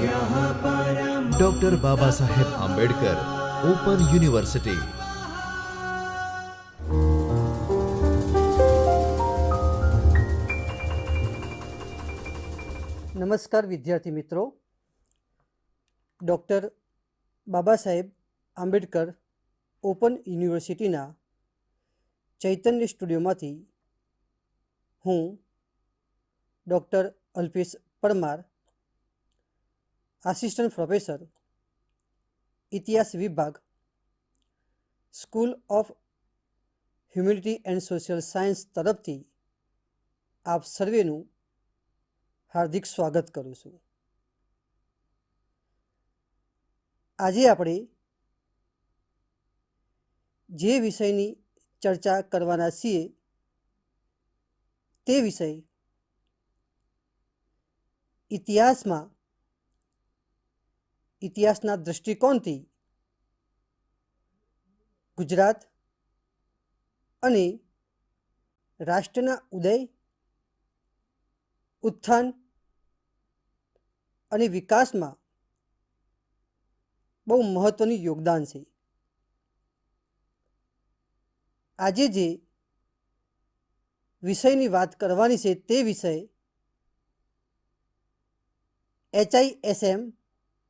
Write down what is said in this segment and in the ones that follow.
Doctor Baba Saheb Ambedkar open university નમસ્કાર વિદ્યાર્થી મિત્રો. ડૉક્ટર બાબા સાહેબ આંબેડકર ઓપન યુનિવર્સિટીના ચૈતન્ય સ્ટુડિયોમાંથી હું doctor Alpesh Parmar assistant professor ઇતિહાસ વિભાગ school of humanity and social science તરફથી આપ સર્વેનું હાર્દિક સ્વાગત કરું છું. આજે આપણે જે વિષયની ચર્ચા કરવાના છીએ તે વિષય ઇતિહાસમાં ઇતિહાસના દૃષ્ટિકોણથી ગુજરાત અને રાષ્ટ્રના ઉદય, ઉત્થાન અને વિકાસમાં બહુ મહત્ત્વનું યોગદાન છે. આજે જે વિષયની વાત કરવાની છે તે વિષય એચઆઈએસએમ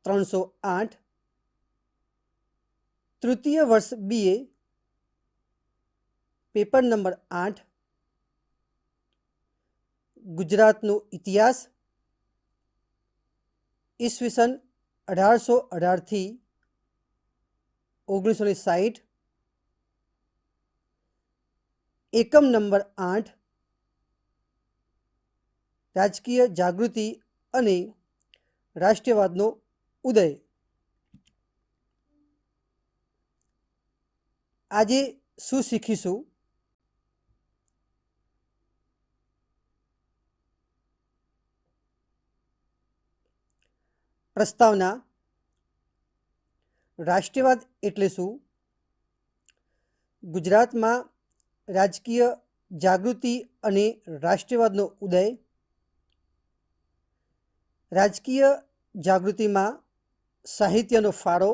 ત્રણસો આઠ. તૃતીય વર્ષ બીએ પેપર નંબર આઠ. ગુજરાતનો ઇતિહાસ. ઈસવીસન અઢારસો અઢારથી ઓગણીસો ને સાઠ એકમ નંબર આઠ. રાજકીય જાગૃતિ અને રાષ્ટ્રીયવાદનો ઉદય. આજે શું શીખીશું? પ્રસ્તાવના. રાષ્ટ્રીયવાદ એટલે શું? ગુજરાતમાં રાજકીય જાગૃતિ અને રાષ્ટ્રીયવાદનો ઉદય. રાજકીય જાગૃતિમાં સાહિત્યનો ફાળો,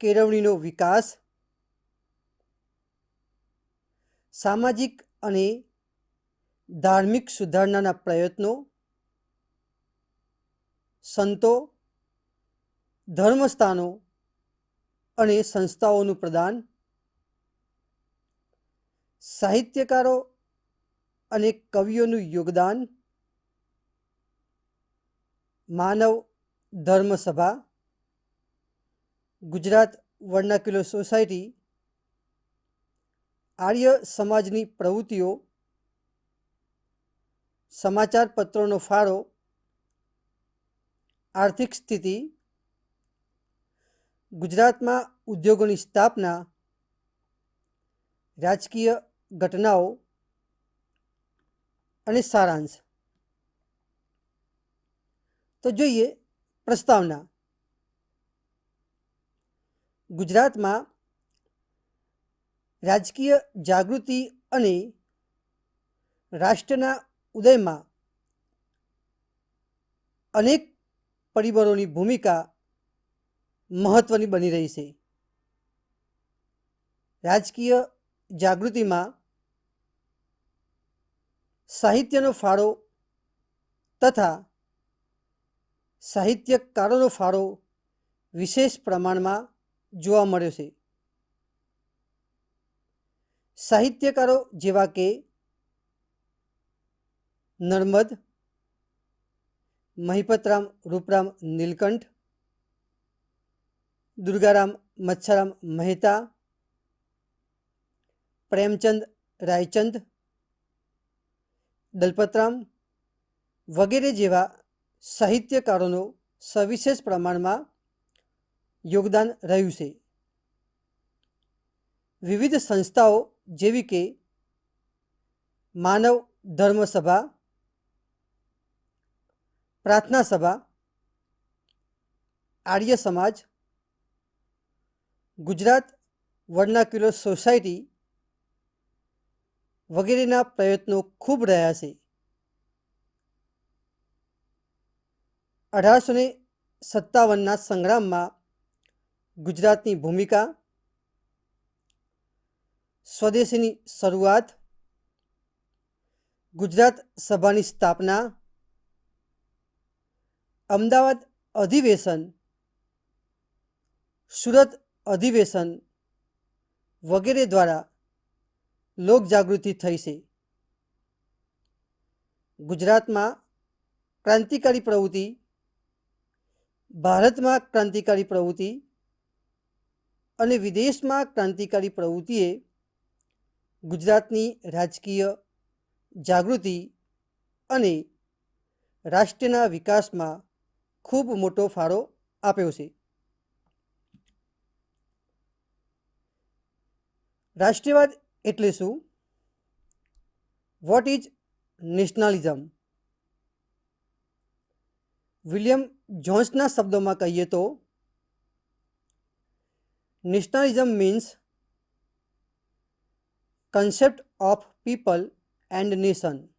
કેળવણીનો વિકાસ, સામાજિક અને ધાર્મિક સુધારણાના પ્રયત્નો, સંતો, ધર્મસ્થાનો અને સંસ્થાઓનું પ્રદાન, સાહિત્યકારો અને કવિઓનું યોગદાન માનવ ધર્મ સભા ગુજરાત વર્નાક્યુલર સોસાયટી, આર્ય સમાજની પ્રવૃત્તિઓ, સમાચાર પત્રોનો ફાળો, આર્થિક સ્થિતિ, ગુજરાતમાં ઉદ્યોગોની સ્થાપના, રાજકીય ઘટનાઓ અને સારાંશ. તો જોઈએ પ્રસ્તાવના. ગુજરાતમાં રાજકીય જાગૃતિ અને રાષ્ટ્રના ઉદયમાં અનેક પરિબળોની ભૂમિકા મહત્ત્વની બની રહી છે. રાજકીય જાગૃતિમાં સાહિત્યનો ફાળો તથા સાહિત્યકારોનો ફાળો વિશેષ પ્રમાણમાં જોવા મળ્યો છે. સાહિત્યકારો જેવા કે નર્મદ, મહિપતરામ રૂપરામ નીલકંઠ, દુર્ગારામ મચ્છારામ મહેતા, પ્રેમચંદ રાયચંદ, દલપતરામ વગેરે જેવા સાહિત્યકારોનો સવિશેષ પ્રમાણમાં યોગદાન રહ્યું છે. વિવિધ સંસ્થાઓ જેવી કે માનવ ધર્મ સભા, પ્રાર્થના સભા, આર્ય સમાજ, ગુજરાત વર્નાક્યુલર સોસાયટી વગેરેના પ્રયત્નો ખૂબ રહ્યા છે. અઢારસો ને સત્તાવનના સંગ્રામમાં ગુજરાતની ભૂમિકા, સ્વદેશીની શરૂઆત, ગુજરાત સભાની સ્થાપના, અમદાવાદ અધિવેશન, સુરત અધિવેશન વગેરે દ્વારા લોકજાગૃતિ થઈ છે. ગુજરાતમાં ક્રાંતિકારી પ્રવૃત્તિ ભારતમાં ક્રાંતિકારી પ્રવૃત્તિ અને વિદેશમાં ક્રાંતિકારી પ્રવૃત્તિએ ગુજરાતની રાજકીય જાગૃતિ અને રાષ્ટ્રના વિકાસમાં ખૂબ મોટો ફાળો આપ્યો છે. રાષ્ટ્રીયવાદ એટલે શું? વોટ ઇઝ નેશનલિઝમ વિલિયમ જોન્સના શબ્દોમાં કહીએ તો nationalism means concept of people and nation.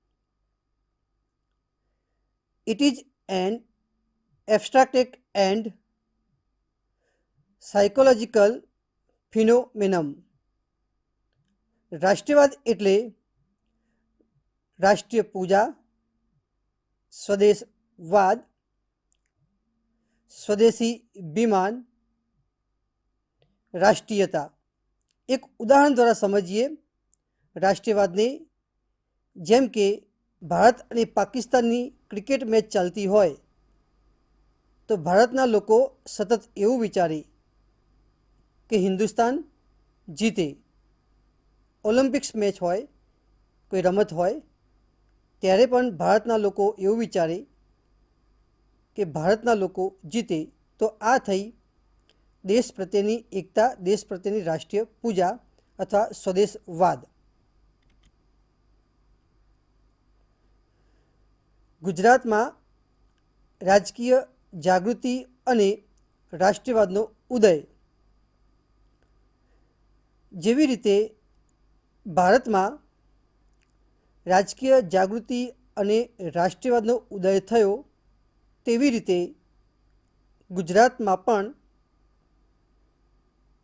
It is an abstract and psychological phenomenon. રાષ્ટ્રવાદ એટલે રાષ્ટ્રીય પૂજા સ્વદેશવાદ સ્વદેશી વિમાન રાષ્ટ્રીયતા એક ઉદાહરણ દ્વારા સમજીએ રાષ્ટ્રીયવાદને જેમ કે ભારત અને પાકિસ્તાનની ક્રિકેટ મેચ ચાલતી હોય તો ભારતના લોકો સતત એવું વિચારે કે હિન્દુસ્તાન જીતે ઓલિમ્પિક્સ મેચ હોય કોઈ રમત હોય ત્યારે પણ ભારતના લોકો એવું વિચારે કે ભારતના લોકો જીતે, તો આ થઈ દેશ પ્રત્યેની એકતા, દેશ પ્રત્યેની રાષ્ટ્રીય પૂજા અથવા સ્વદેશવાદ. ગુજરાતમાં રાજકીય જાગૃતિ અને રાષ્ટ્રીયવાદનો ઉદય જેવી રીતે ભારતમાં રાજકીય જાગૃતિ અને રાષ્ટ્રીયવાદનો ઉદય થયો તેવી રીતે ગુજરાતમાં પણ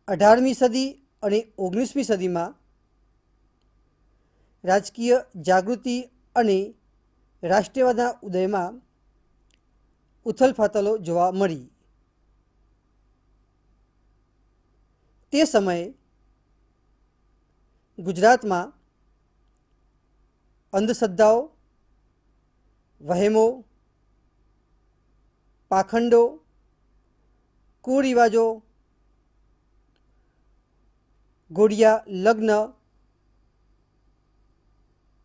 અઢારમી સદી અને ઓગણીસમી સદીમાં રાજકીય જાગૃતિ અને રાષ્ટ્રીયવાદના ઉદયમાં ઉથલફાથલો જોવા મળી. તે સમયે ગુજરાતમાં અંધશ્રદ્ધાઓ, વહેમો પાખંડો, કુરિવાજો ઘોડિયા લગ્ન,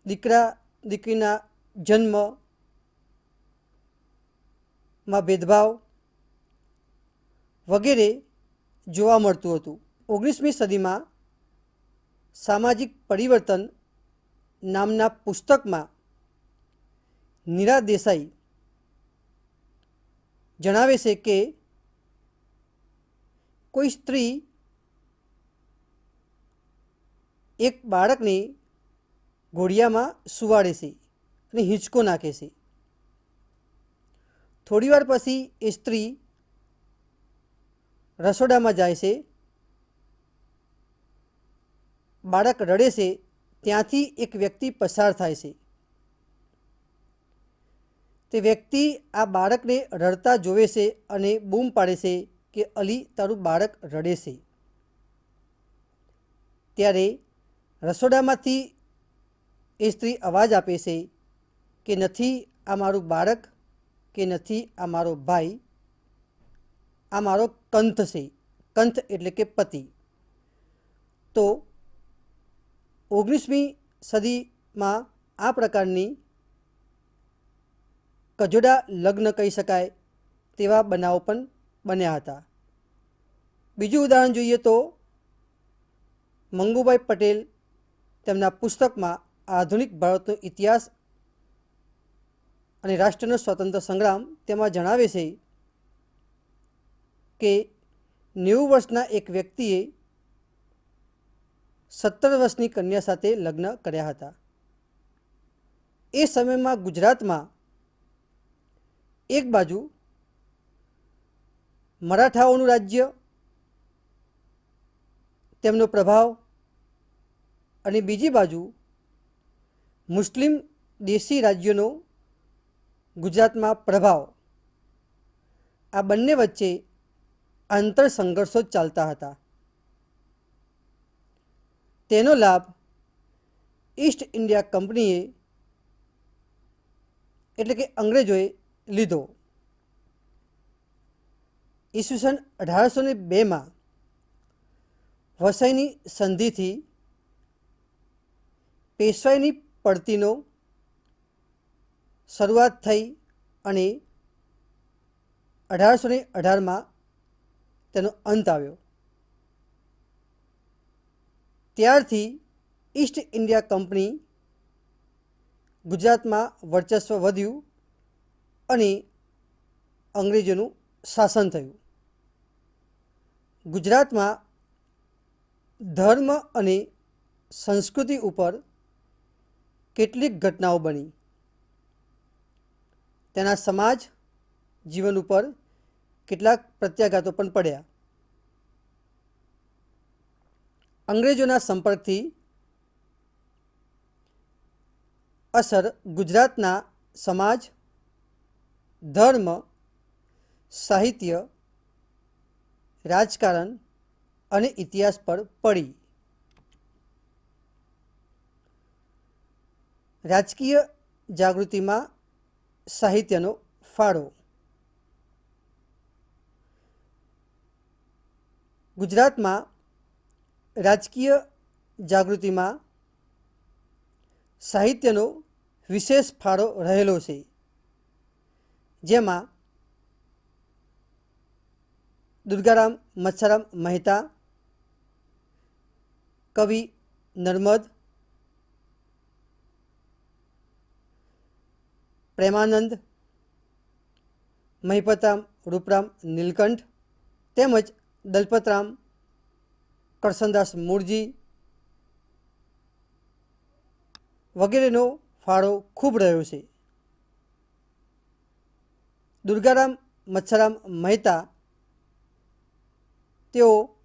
દીકરા, દીકરીના જન્મમાં ભેદભાવ વગેરે જોવા મળતું હતું. ઓગણીસમી સદીમાં સામાજિક પરિવર્તન નામના પુસ્તકમાં નીરા દેસાઈ જણાવે છે કે કોઈ સ્ત્રી એક બાળકને ઘોડિયામાં સુવાડે છે અને હિંચકો નાખે છે. થોડીવાર પછી એ સ્ત્રી રસોડામાં જાય છે. બાળક રડે છે. ત્યાંથી એક વ્યક્તિ પસાર થાય છે. તે વ્યક્તિ આ બાળકને રડતા જોવે છે અને બૂમ પાડે છે કે અલી તારું બાળક રડે છે. ત્યારે રસોડામાંથી એ સ્ત્રી અવાજ આપે છે કે નથી આ મારું બાળક કે નથી આ મારો ભાઈ, આ મારો કંથ છે. કંથ એટલે કે પતિ. તો ઓગણીસમી સદીમાં આ પ્રકારની કજોડા લગ્ન કહી શકાય તેવા બનાવો પણ બન્યા હતા. બીજું ઉદાહરણ જોઈએ તો મંગુભાઈ પટેલ તેમના પુસ્તકમાં આધુનિક ભારતનો ઇતિહાસ અને રાષ્ટ્રનો સ્વતંત્ર સંગ્રામ તેમાં જણાવે છે કે નેવું વર્ષના એક વ્યક્તિએ સત્તર વર્ષની કન્યા સાથે લગ્ન કર્યા હતા. એ સમયમાં ગુજરાતમાં એક બાજુ મરાઠાઓનું રાજ્ય, તેમનો પ્રભાવ અને બીજી બાજુ મુસ્લિમ દેશી રાજ્યોનો ગુજરાતમાં પ્રભાવ. આ બંને વચ્ચે આંતર સંઘર્ષો ચાલતા હતા. તેનો લાભ ઈસ્ટ ઇન્ડિયા કંપનીએ એટલે કે અંગ્રેજોએ લીધો. ઈસવીસન અઢારસો ને બેમાં વસઈની સંધિથી પેશવાઈની પડતીનો શરૂઆત થઈ અને અઢારસો ને અઢારમાં તેનો અંત આવ્યો. ત્યારથી ઈસ્ટ ઇન્ડિયા કંપની ગુજરાતમાં વર્ચસ્વ વધ્યું અને અંગ્રેજોનું શાસન થયું. ગુજરાતમાં ધર્મ અને સંસ્કૃતિ ઉપર કેટલીક ઘટનાઓ બની. તેના સમાજ જીવન ઉપર કેટલાક પ્રત્યાઘાતો પણ પડ્યા. અંગ્રેજોના સંપર્કથી અસર ગુજરાતના સમાજ ધર્મ, સાહિત્ય, રાજકારણ અને ઇતિહાસ પર પડી. રાજકીય જાગૃતિમાં સાહિત્યનો ફાળો. ગુજરાતમાં રાજકીય જાગૃતિમાં સાહિત્યનો વિશેષ ફાળો રહેલો છે. જેમાં દુર્ગારામ મચ્છારામ મહેતા, કવિ, નર્મદ, પ્રેમાનંદ, મહિપતરામ, રૂપરામ, નીલકંઠ, તેમજ દલપતરામ, કરસનદાસ મૂળજી વગેરેનો ફાળો ખૂબ રહ્યો છે. દુર્ગારામ, મચ્છારામ, મહેતા તેઓ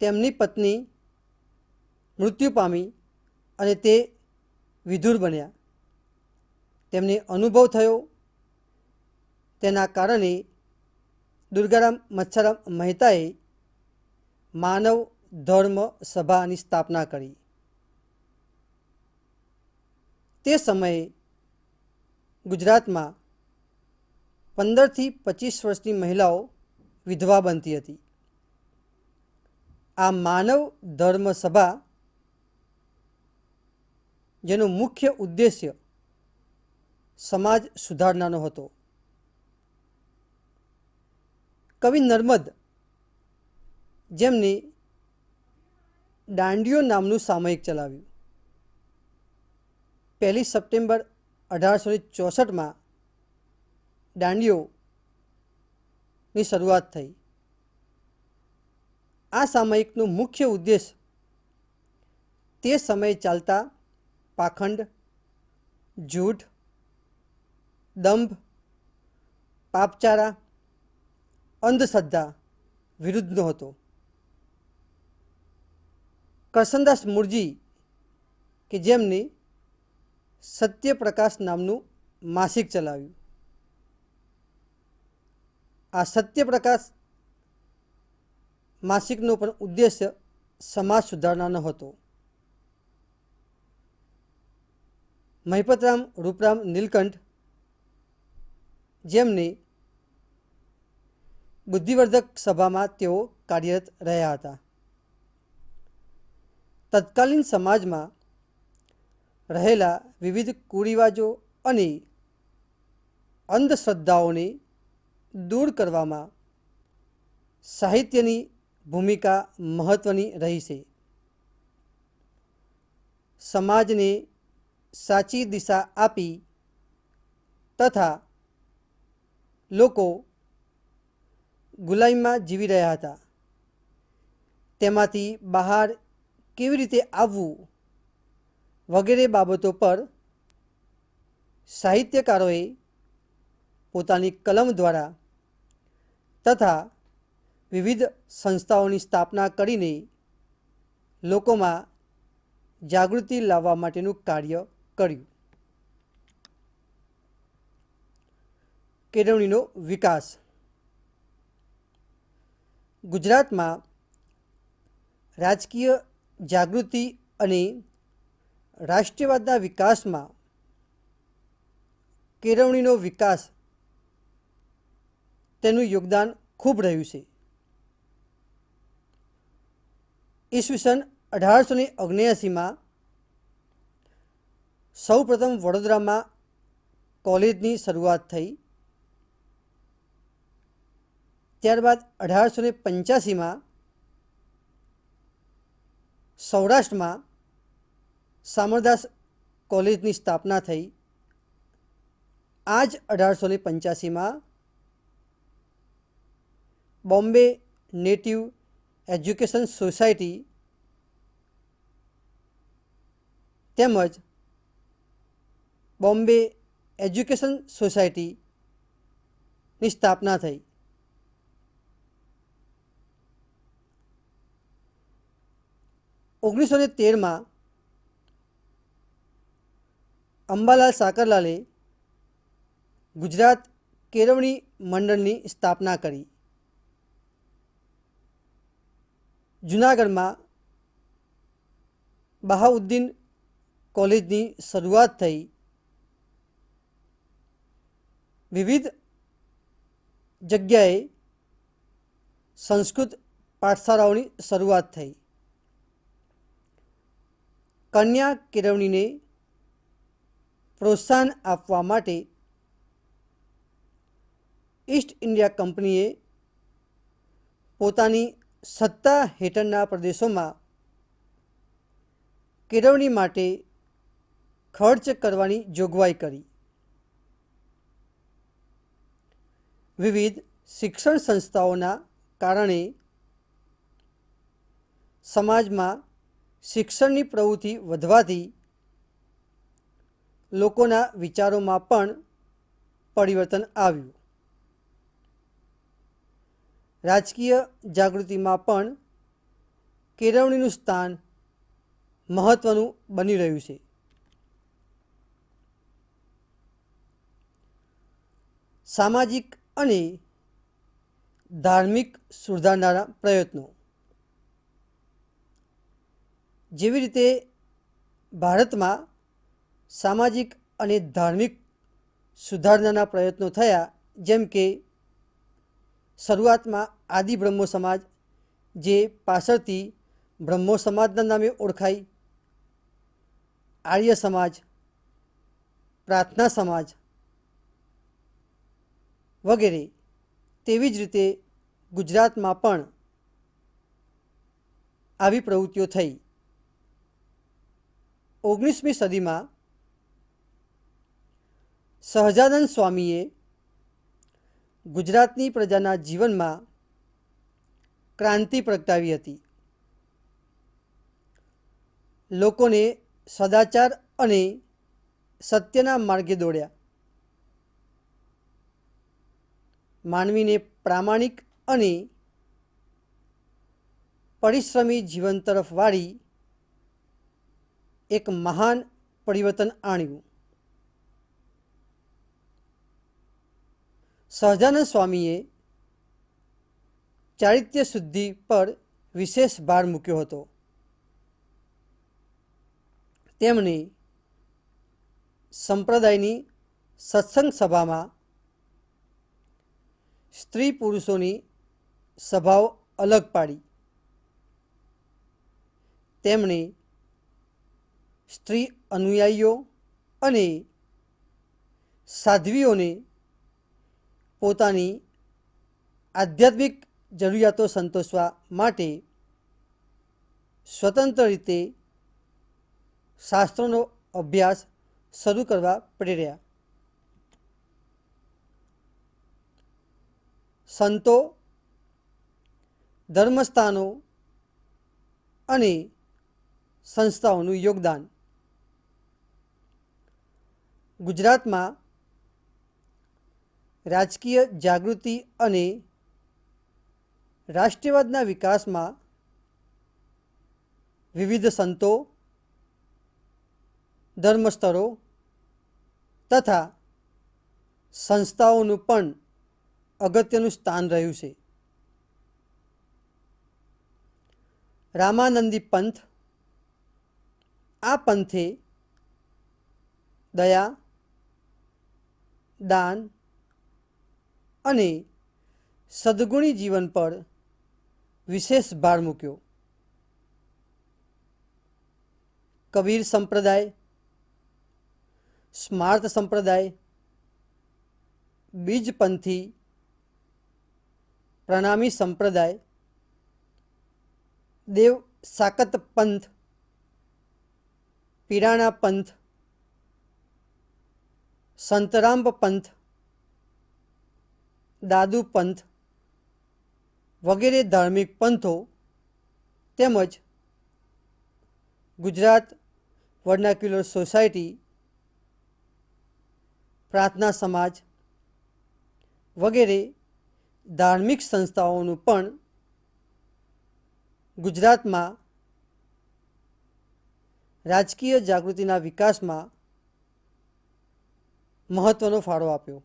તેમની પત્ની મૃત્યુ પામી અને તે વિધુર બન્યા. તેમને અનુભવ થયો. તેના કારણે દુર્ગારામ, મચ્છારામ, મહેતાએ માનવ ધર્મ સભાની સ્થાપના કરી. તે સમયે ગુજરાતમાં પંદરથી પચીસ વર્ષની મહિલાઓ વિધવા બનતી હતી. આ માનવ ધર્મ સભા જેનો મુખ્ય ઉદ્દેશ્ય સમાજ સુધારનાનો હતો. કવિ નર્મદ, જેમની દાંડિયો નામનું સામયિક ચલાવ્યું. પહેલી સપ્ટેમ્બર અઢારસો ચોસઠમાં દાંડિયોની શરૂઆત થઈ. આ સામયિકનો મુખ્ય ઉદ્દેશ તે સમયે ચાલતા પાખંડ જૂઠ દંભ, પાપચારા, અંધશ્રદ્ધા વિરુદ્ધનો હતો. કરસનદાસ મૂળજી કે જેમને સત્યપ્રકાશ નામનું માસિક ચલાવ્યું. આ સત્યપ્રકાશ માસિકનો પણ ઉદ્દેશ્ય સમાજ સુધારણાનો હતો. મહિપતરામ રૂપરામ નીલકંઠ જેમની બુદ્ધિવર્ધક સભામાં તેઓ કાર્યરત રહ્યા હતા. તત્કાલીન સમાજમાં રહેલા વિવિધ કુરિવાજો અને અંધશ્રદ્ધાઓને દૂર કરવામાં સાહિત્યની ભૂમિકા મહત્ત્વની રહી છે. સમાજને સાચી દિશા આપી તથા લોકો ગુલામીમાં જીવી રહ્યા હતા. તેમાંથી બહાર કેવી રીતે આવવું વગેરે બાબતો પર સાહિત્યકારોએ પોતાની કલમ દ્વારા તથા વિવિધ સંસ્થાઓની સ્થાપના કરીને લોકોમાં જાગૃતિ લાવવા માટેનું કાર્ય કર્યું. કેળવણીનો વિકાસ. ગુજરાતમાં રાજકીય જાગૃતિ અને રાષ્ટ્રીયવાદના વિકાસમાં કેળવણીનો વિકાસ તેનું યોગદાન ખૂબ રહ્યું છે. ઈસવીસન અઢારસો ને ઓગણ્યાસીમાં સૌ પ્રથમ વડોદરામાં કોલેજની શરૂઆત થઈ. ત્યારબાદ અઢારસો ને પંચ્યાસીમાં સૌરાષ્ટ્રમાં સામરદાસ કોલેજની સ્થાપના થઈ. આ જ અઢારસો ને પંચ્યાસીમાં બોમ્બે નેટિવ એજ્યુકેશન સોસાયટી તેમજ બોમ્બે એજ્યુકેશન સોસાયટીની સ્થાપના થઈ. ઓગણીસો ને તેરમાં અંબાલાલ સાકરલાલે ગુજરાત કેળવણી મંડળની સ્થાપના કરી. જુનાગઢમાં બહાઉદ્દીન કોલેજની શરૂઆત થઈ. વિવિધ જગ્યાએ સંસ્કૃત પાઠશાળાઓની શરૂઆત થઈ. કન્યા કેળવણીને પ્રોત્સાહન આપવા માટે ઈસ્ટ ઇન્ડિયા કંપનીએ પોતાની સત્તા હેઠળના પ્રદેશોમાં કેળવણી માટે ખર્ચ કરવાની જોગવાઈ કરી. વિવિધ શિક્ષણ સંસ્થાઓના કારણે સમાજમાં શિક્ષણની પ્રવૃત્તિ વધવાથી લોકોના વિચારોમાં પણ પરિવર્તન આવ્યું. રાજકીય જાગૃતિમાં પણ કેળવણીનું સ્થાન મહત્ત્વનું બની રહ્યું છે. સામાજિક અને ધાર્મિક સુધારનારા પ્રયત્નો. જેવી રીતે ભારતમાં સામાજિક અને ધાર્મિક સુધારણાના પ્રયત્નો થયા, જેમ કે શરૂઆતમાં આદિ બ્રહ્મો સમાજ, જે પાછળથી બ્રહ્મો સમાજના નામે ઓળખાઈ આર્ય સમાજ, પ્રાર્થના સમાજ વગેરે. તેવી જ રીતે ગુજરાતમાં પણ આવી પ્રવૃત્તિઓ થઈ. ઓગણીસમી સદીમાં સહજાનંદ સ્વામીએ ગુજરાતની પ્રજાના જીવનમાં ક્રાંતિ પ્રગટાવી હતી. લોકોને સદાચાર અને સત્યના માર્ગે દોડ્યા. માનવીને પ્રામાણિક અને પરિશ્રમી જીવન તરફ વાળી એક મહાન પરિવર્તન આણ્યું. સહજાનંદ સ્વામીએ ચારિત્ર્ય શુદ્ધિ પર વિશેષ ભાર મૂક્યો હતો. તેમણે સંપ્રદાયની સત્સંગ સભામાં સ્ત્રી પુરુષોની સભાઓ અલગ પાડી. તેમણે સ્ત્રી અનુયાયીઓ અને સાધ્વીઓને પોતાની આધ્યાત્મિક જરૂરિયાતો સંતોષવા માટે સ્વતંત્ર રીતે શાસ્ત્રોનો અભ્યાસ શરૂ કરવા પ્રેર્યા સંતો, ધર્મસ્થાનો અને સંસ્થાઓનું યોગદાન. ગુજરાતમાં રાજકીય જાગૃતિ અને રાષ્ટ્રીયવાદના વિકાસમાં વિવિધ સંતો ધર્મસ્તરો તથા સંસ્થાઓનું પણ અગત્યનું સ્થાન રહ્યું છે. રામાનંદી પંથ, આ પંથે દયા, દાન અને સદગુણી જીવન પર વિશેષ ભાર મૂક્યો કબીર સંપ્રદાય સ્માર્ત સંપ્રદાય બીજપંથી પ્રણામી સંપ્રદાય દેવ સાકત પંથ પીરાણા પંથ સંતરામ પંથ દાદુ પંથ વગેરે ધાર્મિક પંથો તેમજ ગુજરાત વર્નાક્યુલર સોસાયટી, પ્રાર્થના સમાજ વગેરે ધાર્મિક સંસ્થાઓનું પણ ગુજરાતમાં રાજકીય જાગૃતિના વિકાસમાં મહત્ત્વનો ફાળો આપ્યો.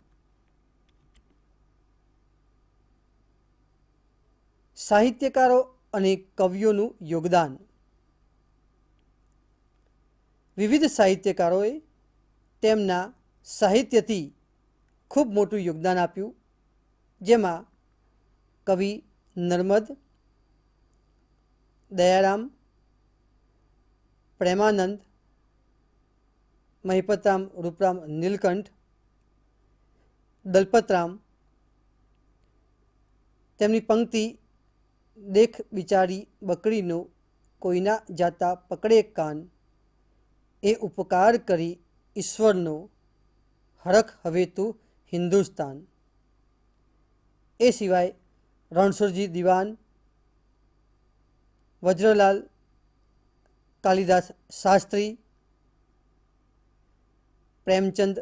સાહિત્યકારો અને કવિઓનું યોગદાન. વિવિધ સાહિત્યકારોએ તેમના સાહિત્યથી ખૂબ મોટું યોગદાન આપ્યું, જેમાં કવિ નર્મદ, દયારામ, પ્રેમાનંદ, મહિપતરામ રૂપરામ નીલકંઠ, દલપતરામ, તેમની પંક્તિ દેખ બિચારી બકરીનો કોઈના જાતા પકડે કાન. એ ઉપકાર કરી ઈશ્વરનો હરખ હવે તું હિન્દુસ્તાન. એ સિવાય રણછોડજી દિવાન, વજ્રલાલ કાલિદાસ શાસ્ત્રી, પ્રેમચંદ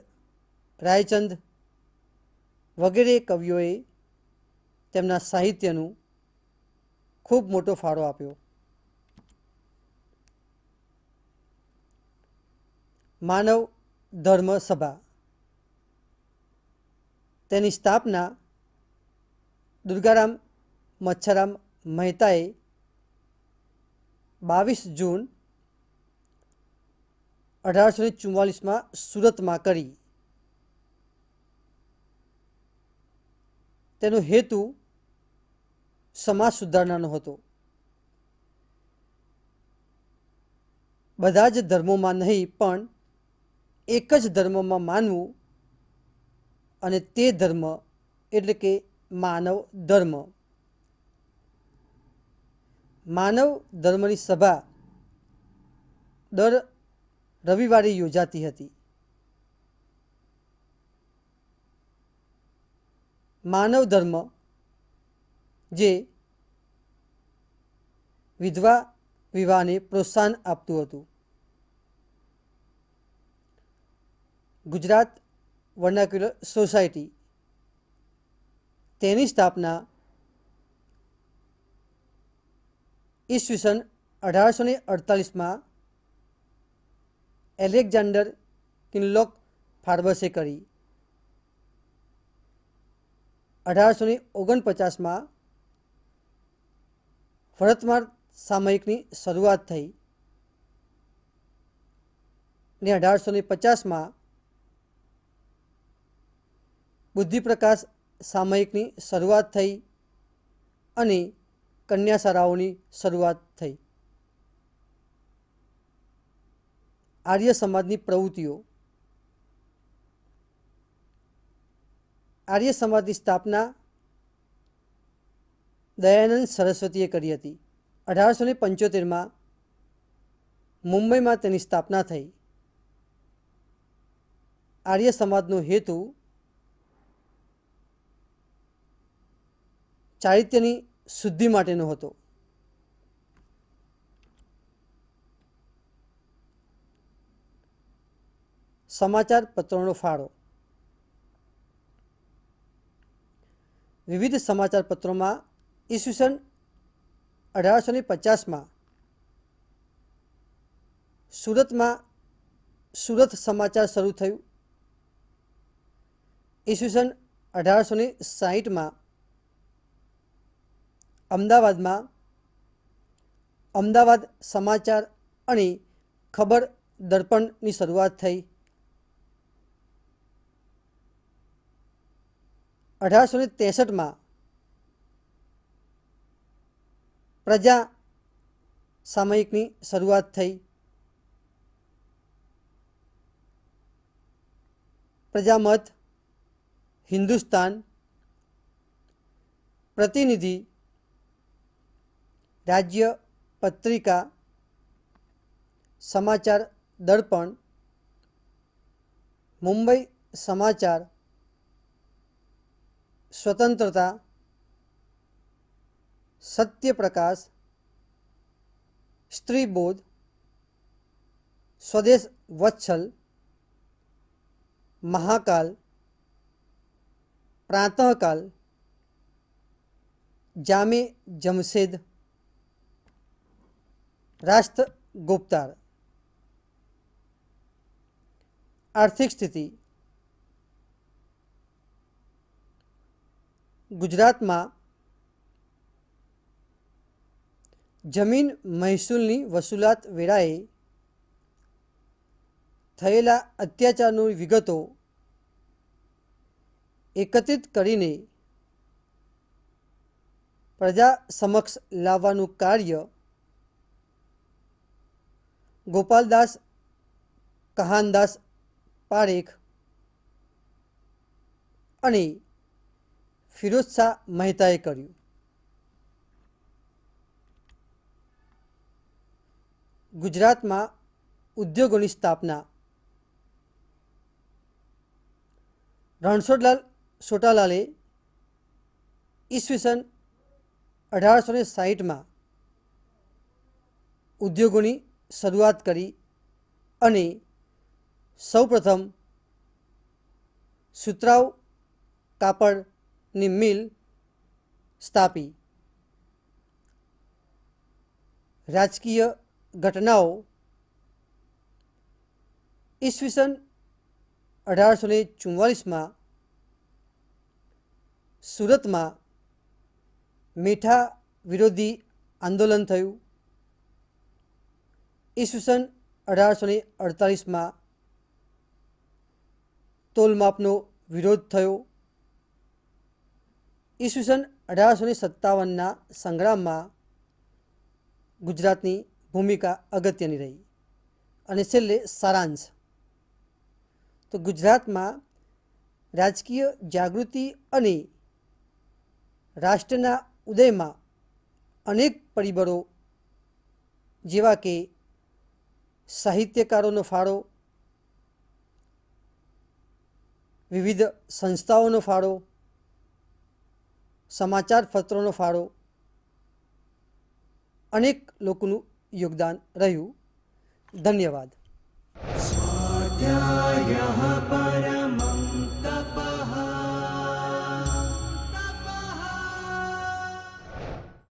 રાયચંદ વગેરે કવિઓએ તેમના સાહિત્યનું ખૂબ મોટો ફાળો આપ્યો. માનવ ધર્મ સભા. તેની સ્થાપના દુર્ગારામ મચ્છરામ મહેતાએ બાવીસ જૂન અઢારસો ને ચુમ્માલીસમાં સુરતમાં કરી. તેનો હેતુ સમાજ સુધારણાનો હતો. બધા જ ધર્મોમાં નહીં, પણ એક જ ધર્મમાં માનવું અને તે ધર્મ એટલે કે માનવ ધર્મ. માનવ ધર્મની સભા દર રવિવારે યોજાતી હતી. માનવ ધર્મ જે વિધવા વિવાહને પ્રોત્સાહન આપતું હતું. ગુજરાત વર્નાક્યુલર સોસાયટી તેની સ્થાપના ઈસવીસન અઢારસો ને અડતાલીસમાં એલેક્ઝાન્ડર કિનલોક ફાર્બસે કરી. અઢારસો ને ઓગણપચાસમાં ભરતમાર સામયિકની શરૂઆત થઈ ને અઢારસો ને પચાસમાં બુદ્ધિપ્રકાશ સામયિકની શરૂઆત થઈ અને કન્યાશાળાઓની શરૂઆત થઈ. આર્ય સમાજની પ્રવૃત્તિઓ. આર્ય સમાજની સ્થાપના દયાનંદ સરસ્વતીએ કરી હતી. અઢારસો ને પંચોતેરમાં મુંબઈમાં તેની સ્થાપના થઈ. આર્ય સમાજનો હેતુ ચારિત્યની શુદ્ધિ માટેનો હતો. સમાચાર પત્રોનો ફાળો. વિવિધ સમાચાર પત્રોમાં ઈસવીસન અઢારસો ને પચાસમાં સુરતમાં સુરત સમાચાર શરૂ થયું. ઈસવીસન અઢારસો ને સાહીઠમાં અમદાવાદમાં અમદાવાદ સમાચાર અને ખબર દર્પણની શરૂઆત થઈ. અઢારસો ને ત્રેસઠમાં પ્રજા સામયિકની શરૂઆત થઈ. પ્રજામત હિન્દુસ્તાન પ્રતિનિધિ રાજ્ય પત્રિકા સમાચાર દર્પણ મુંબઈ સમાચાર સ્વતંત્રતા સત્યપ્રકાશ સ્ત્રીબોધ સ્વદેશ વત્સલ મહાકાલ પ્રાતઃકાલ જામે જમશેદ રાષ્ટ્ર ગુપ્તાર આર્થિક સ્થિતિ ગુજરાતમાં જમીન મહેસૂલની વસૂલાત વેળાએ થયેલા અત્યાચારની વિગતો એકત્રિત કરીને પ્રજા સમક્ષ લાવવાનું કાર્ય ગોપાલદાસ કહાનદાસ પારેખ અને ફિરોજ શાહ મહેતાએ કર્યું ગુજરાતમાં ઉદ્યોગોની સ્થાપના. રણછોડલાલ સોટાલાલે ઈસવીસન અઢારસો ને સાહીઠમાં ઉદ્યોગોની શરૂઆત કરી અને સૌપ્રથમ સુતરાઉ કાપડની મિલ સ્થાપી. રાજકીય ઘટનાઓ ઈસવીસન અઢારસો ને ચુમ્માલીસમાં સુરતમાં મીઠા વિરોધી આંદોલન થયું. ઈસવીસન અઢારસો ને અડતાલીસમાં તોલમાપનો વિરોધ થયો. ઈસવીસન અઢારસો ને સત્તાવનના સંગ્રામમાં ગુજરાતની ભૂમિકા અગત્યની રહી. અને છેલ્લે સારાંશ. તો ગુજરાતમાં રાજકીય જાગૃતિ અને રાષ્ટ્રના ઉદયમાં અનેક પરિબળો જેવા કે સાહિત્યકારોનો ફાળો, વિવિધ સંસ્થાઓનો ફાળો, સમાચાર પત્રોનો ફાળો, અનેક લોકોનું યોગદાન રહ્યું. ધન્યવાદ. સ્વાધ્યાય